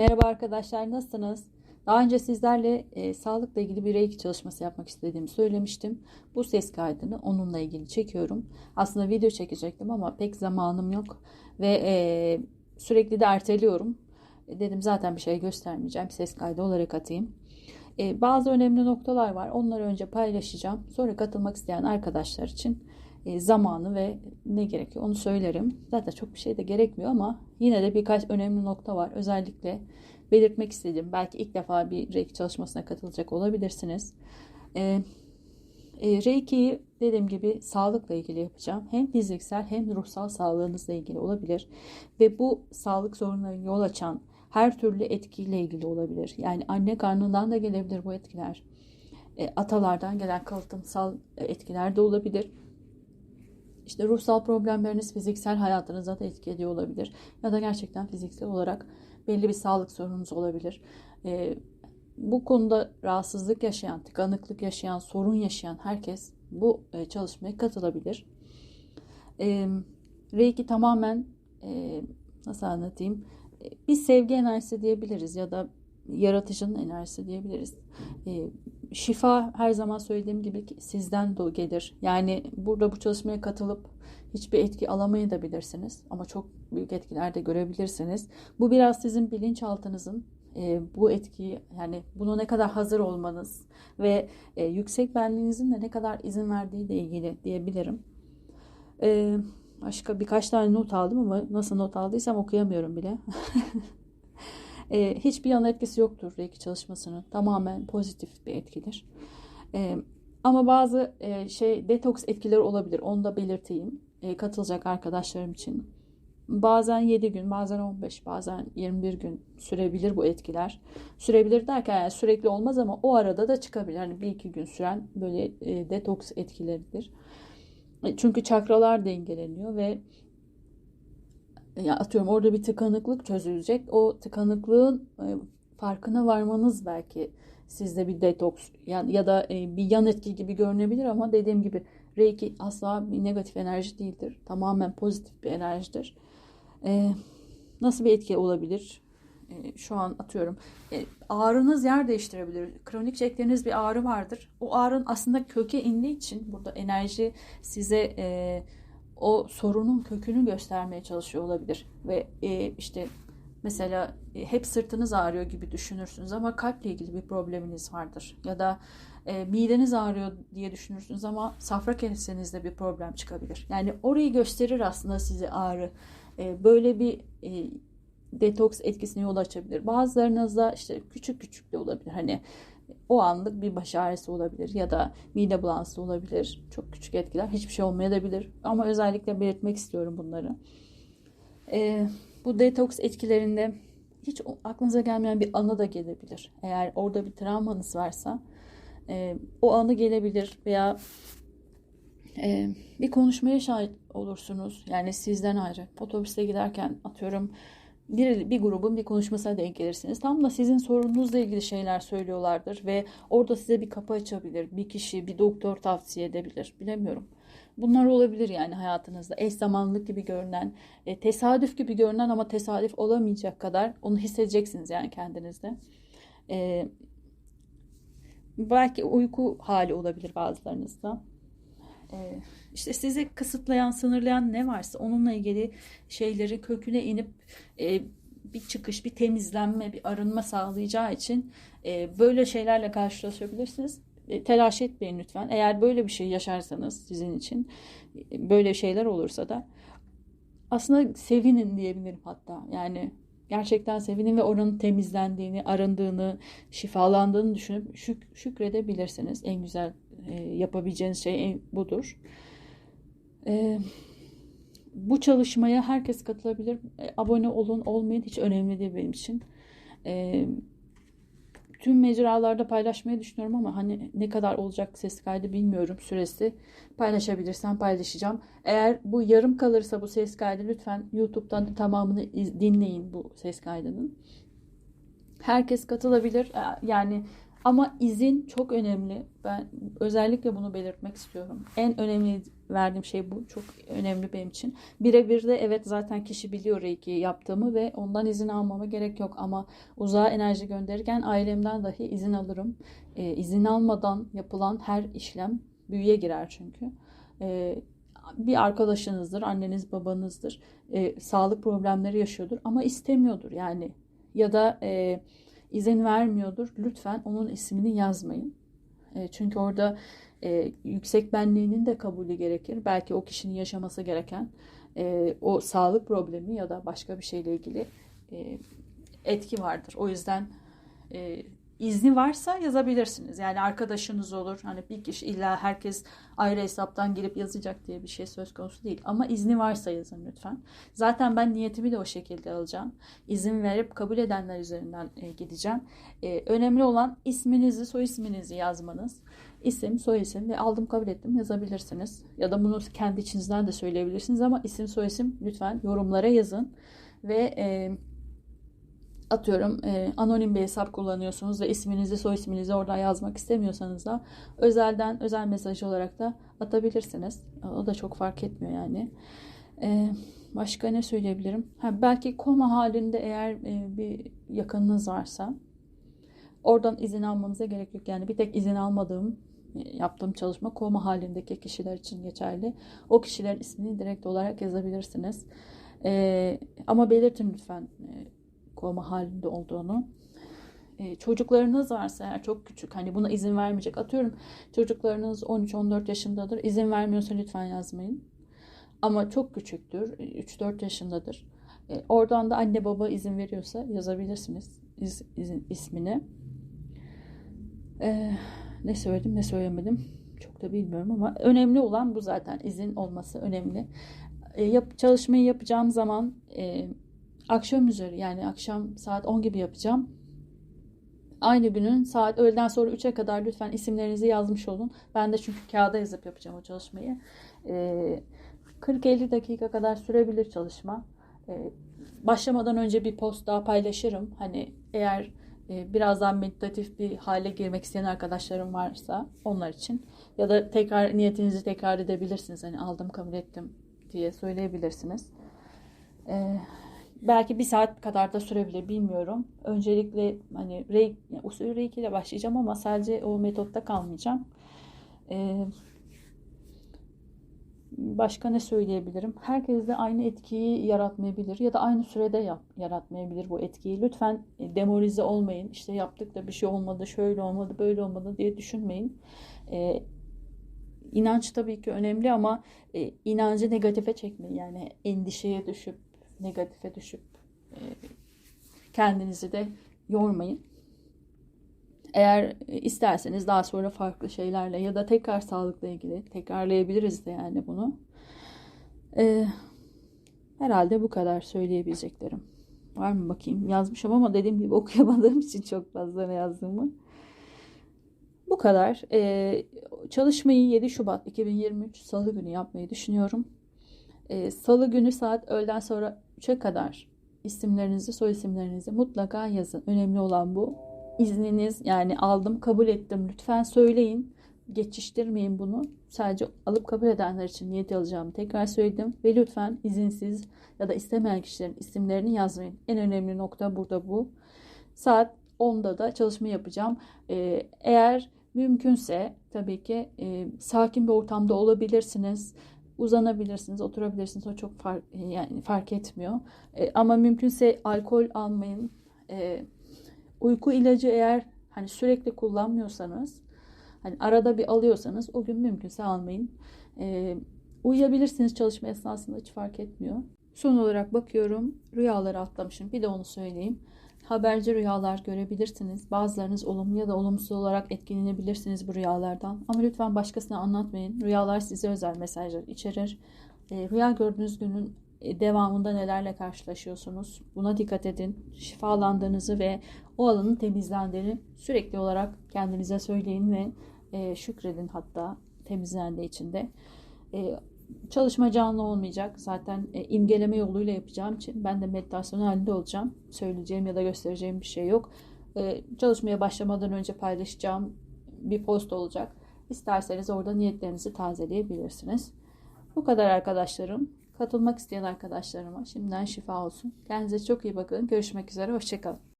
Merhaba arkadaşlar nasılsınız? Daha önce sizlerle e, sağlıkla ilgili bir reiki çalışması yapmak istediğimi söylemiştim. Bu ses kaydını onunla ilgili çekiyorum. Aslında video çekecektim ama pek zamanım yok ve e, sürekli de erteliyorum. E, dedim zaten bir şey göstermeyeceğim. Ses kaydı olarak atayım. E, bazı önemli noktalar var. Onları önce paylaşacağım. Sonra katılmak isteyen arkadaşlar için zamanı ve ne gerekiyor onu söylerim. Zaten çok bir şey de gerekmiyor ama yine de birkaç önemli nokta var. Özellikle belirtmek istedim. Belki ilk defa bir Reiki çalışmasına katılacak olabilirsiniz. E, e, Reiki'yi dediğim gibi sağlıkla ilgili yapacağım. Hem fiziksel hem ruhsal sağlığınızla ilgili olabilir. Ve bu sağlık sorunlarına yol açan her türlü etkiyle ilgili olabilir. Yani anne karnından da gelebilir bu etkiler. E, atalardan gelen kalıtımsal etkiler de olabilir. İşte ruhsal problemleriniz fiziksel hayatınıza da etki ediyor olabilir. Ya da gerçekten fiziksel olarak belli bir sağlık sorununuz olabilir. E, bu konuda rahatsızlık yaşayan, tıkanıklık yaşayan, sorun yaşayan herkes bu e, çalışmaya katılabilir. E, Reiki tamamen e, nasıl anlatayım? E, bir sevgi enerjisi diyebiliriz ya da yaratıcının enerjisi diyebiliriz. E, şifa her zaman söylediğim gibi sizden de gelir. Yani burada bu çalışmaya katılıp hiçbir etki alamayabilirsiniz ama çok büyük etkiler de görebilirsiniz. Bu biraz sizin bilinçaltınızın e, bu etkiyi yani bunu ne kadar hazır olmanız ve e, yüksek benliğinizin de ne kadar izin verdiği ile ilgili diyebilirim. E, başka birkaç tane not aldım ama nasıl not aldıysam okuyamıyorum bile. E, hiçbir yan etkisi yoktur Reiki çalışmasının. Tamamen pozitif bir etkidir. E, ama bazı e, şey detoks etkileri olabilir. Onu da belirteyim. E, katılacak arkadaşlarım için. Bazen 7 gün, bazen 15, bazen 21 gün sürebilir bu etkiler. Sürebilir derken yani sürekli olmaz ama o arada da çıkabilir. Yani bir iki gün süren böyle e, detoks etkileridir. E, çünkü çakralar dengeleniyor ve ya atıyorum orada bir tıkanıklık çözülecek. O tıkanıklığın e, farkına varmanız belki sizde bir detoks yani ya da e, bir yan etki gibi görünebilir ama dediğim gibi Reiki asla bir negatif enerji değildir. Tamamen pozitif bir enerjidir. E, nasıl bir etki olabilir? şu an atıyorum ağrınız yer değiştirebilir. Kronik çektiğiniz bir ağrı vardır. O ağrın aslında köke indiği için burada enerji size o sorunun kökünü göstermeye çalışıyor olabilir. Ve e, işte mesela e, hep sırtınız ağrıyor gibi düşünürsünüz ama kalple ilgili bir probleminiz vardır. Ya da e, mideniz ağrıyor diye düşünürsünüz ama safra kesenizde bir problem çıkabilir. Yani orayı gösterir aslında size ağrı. E, böyle bir e, detoks etkisine yol açabilir. Bazılarınızda işte küçük küçük de olabilir. Hani o anlık bir baş ağrısı olabilir ya da mide bulantısı olabilir. Çok küçük etkiler. Hiçbir şey olmayabilir. Ama özellikle belirtmek istiyorum bunları. Ee, bu detoks etkilerinde hiç aklınıza gelmeyen bir anı da gelebilir. Eğer orada bir travmanız varsa e, o anı gelebilir veya e, bir konuşmaya şahit olursunuz. Yani sizden ayrı. Otobüste giderken atıyorum bir, bir grubun bir konuşmasına denk gelirsiniz. Tam da sizin sorununuzla ilgili şeyler söylüyorlardır ve orada size bir kapı açabilir. Bir kişi, bir doktor tavsiye edebilir. Bilemiyorum. Bunlar olabilir yani hayatınızda. Eş zamanlılık gibi görünen, e, tesadüf gibi görünen ama tesadüf olamayacak kadar onu hissedeceksiniz yani kendinizde. E, belki uyku hali olabilir bazılarınızda. E, işte sizi kısıtlayan, sınırlayan ne varsa onunla ilgili şeyleri köküne inip e, bir çıkış, bir temizlenme, bir arınma sağlayacağı için e, böyle şeylerle karşılaşabilirsiniz. E, telaş etmeyin lütfen. Eğer böyle bir şey yaşarsanız sizin için böyle şeyler olursa da aslında sevinin diyebilirim hatta. Yani gerçekten sevinin ve oranın temizlendiğini, arındığını, şifalandığını düşünüp şük şükredebilirsiniz. En güzel e, yapabileceğiniz şey en, budur. E, bu çalışmaya herkes katılabilir. E, abone olun olmayın hiç önemli değil benim için. E, tüm mecralarda paylaşmayı düşünüyorum ama hani ne kadar olacak ses kaydı bilmiyorum süresi. Paylaşabilirsem paylaşacağım. Eğer bu yarım kalırsa bu ses kaydı lütfen YouTube'dan tamamını dinleyin bu ses kaydının. Herkes katılabilir. E, yani Ama izin çok önemli. Ben özellikle bunu belirtmek istiyorum. En önemli verdiğim şey bu. Çok önemli benim için. Birebir de evet zaten kişi biliyor Reiki yaptığımı ve ondan izin almama gerek yok. Ama uzağa enerji gönderirken ailemden dahi izin alırım. E, izin almadan yapılan her işlem büyüye girer çünkü. E, bir arkadaşınızdır, anneniz, babanızdır. E, sağlık problemleri yaşıyordur ama istemiyordur yani. Ya da e, izin vermiyordur. Lütfen onun ismini yazmayın. E, çünkü orada e, yüksek benliğinin de kabulü gerekir. Belki o kişinin yaşaması gereken e, o sağlık problemi ya da başka bir şeyle ilgili e, etki vardır. O yüzden e, izni varsa yazabilirsiniz. Yani arkadaşınız olur. Hani bir kişi illa herkes ayrı hesaptan girip yazacak diye bir şey söz konusu değil. Ama izni varsa yazın lütfen. Zaten ben niyetimi de o şekilde alacağım. İzin verip kabul edenler üzerinden e, gideceğim. E, önemli olan isminizi, soy isminizi yazmanız. İsim, soy isim ve aldım kabul ettim yazabilirsiniz. Ya da bunu kendi içinizden de söyleyebilirsiniz ama isim, soy isim lütfen yorumlara yazın. Ve e, atıyorum e, anonim bir hesap kullanıyorsunuz ve isminizi soy isminizi orada yazmak istemiyorsanız da özelden özel mesaj olarak da atabilirsiniz. O da çok fark etmiyor yani. E, başka ne söyleyebilirim? Ha, belki koma halinde eğer e, bir yakınınız varsa oradan izin almanıza gerek yok. Yani bir tek izin almadığım e, yaptığım çalışma koma halindeki kişiler için geçerli. O kişilerin ismini direkt olarak yazabilirsiniz. E, ama belirtin lütfen e, koma halinde olduğunu. Ee, çocuklarınız varsa eğer çok küçük hani buna izin vermeyecek atıyorum çocuklarınız 13-14 yaşındadır izin vermiyorsa lütfen yazmayın. Ama çok küçüktür 3-4 yaşındadır. E, oradan da anne baba izin veriyorsa yazabilirsiniz iz, izin, ismini. E, ne söyledim ne söylemedim çok da bilmiyorum ama önemli olan bu zaten izin olması önemli. E, yap, çalışmayı yapacağım zaman e, akşam üzeri yani akşam saat 10 gibi yapacağım. Aynı günün saat öğleden sonra 3'e kadar lütfen isimlerinizi yazmış olun. Ben de çünkü kağıda yazıp yapacağım o çalışmayı. Ee, 40-50 dakika kadar sürebilir çalışma. Ee, başlamadan önce bir post daha paylaşırım. Hani eğer e, birazdan meditatif bir hale girmek isteyen arkadaşlarım varsa onlar için. Ya da tekrar niyetinizi tekrar edebilirsiniz. Hani aldım kabul ettim diye söyleyebilirsiniz. Ee, Belki bir saat kadar da sürebilir bilmiyorum. Öncelikle hani reiki, yani usulü reiki ile başlayacağım ama sadece o metotta kalmayacağım. Ee, başka ne söyleyebilirim? Herkes de aynı etkiyi yaratmayabilir ya da aynı sürede yap, yaratmayabilir bu etkiyi. Lütfen e, demoralize olmayın. İşte yaptık da bir şey olmadı, şöyle olmadı, böyle olmadı diye düşünmeyin. Ee, inanç tabii ki önemli ama e, inancı negatife çekmeyin. Yani endişeye düşüp negatife düşüp e, kendinizi de yormayın. Eğer isterseniz daha sonra farklı şeylerle ya da tekrar sağlıkla ilgili tekrarlayabiliriz de yani bunu. Ee, herhalde bu kadar söyleyebileceklerim. Var mı bakayım? Yazmışım ama dediğim gibi okuyamadığım için çok fazla ne yazdığımı. Bu kadar. Ee, çalışmayı 7 Şubat 2023 Salı günü yapmayı düşünüyorum. Ee, Salı günü saat öğleden sonra 3'e kadar isimlerinizi, soy isimlerinizi mutlaka yazın. Önemli olan bu. İzniniz yani aldım, kabul ettim. Lütfen söyleyin. Geçiştirmeyin bunu. Sadece alıp kabul edenler için niyet alacağımı tekrar söyledim. Ve lütfen izinsiz ya da istemeyen kişilerin isimlerini yazmayın. En önemli nokta burada bu. Saat 10'da da çalışma yapacağım. Ee, eğer mümkünse tabii ki e, sakin bir ortamda olabilirsiniz uzanabilirsiniz, oturabilirsiniz. O çok fark yani fark etmiyor. E, ama mümkünse alkol almayın. E, uyku ilacı eğer hani sürekli kullanmıyorsanız, hani arada bir alıyorsanız o gün mümkünse almayın. E, uyuyabilirsiniz çalışma esnasında hiç fark etmiyor. Son olarak bakıyorum rüyaları atlamışım. Bir de onu söyleyeyim haberci rüyalar görebilirsiniz. Bazılarınız olumlu ya da olumsuz olarak etkilenebilirsiniz bu rüyalardan. Ama lütfen başkasına anlatmayın. Rüyalar size özel mesajlar içerir. E, rüya gördüğünüz günün e, devamında nelerle karşılaşıyorsunuz? Buna dikkat edin. Şifalandığınızı ve o alanın temizlendiğini sürekli olarak kendinize söyleyin ve e, şükredin hatta temizlendiği içinde. E, Çalışma canlı olmayacak. Zaten e, imgeleme yoluyla yapacağım için ben de meditasyon halinde olacağım. Söyleyeceğim ya da göstereceğim bir şey yok. e, çalışmaya başlamadan önce paylaşacağım bir post olacak. İsterseniz orada niyetlerinizi tazeleyebilirsiniz. Bu kadar arkadaşlarım. Katılmak isteyen arkadaşlarıma şimdiden şifa olsun. Kendinize çok iyi bakın. Görüşmek üzere. Hoşçakalın.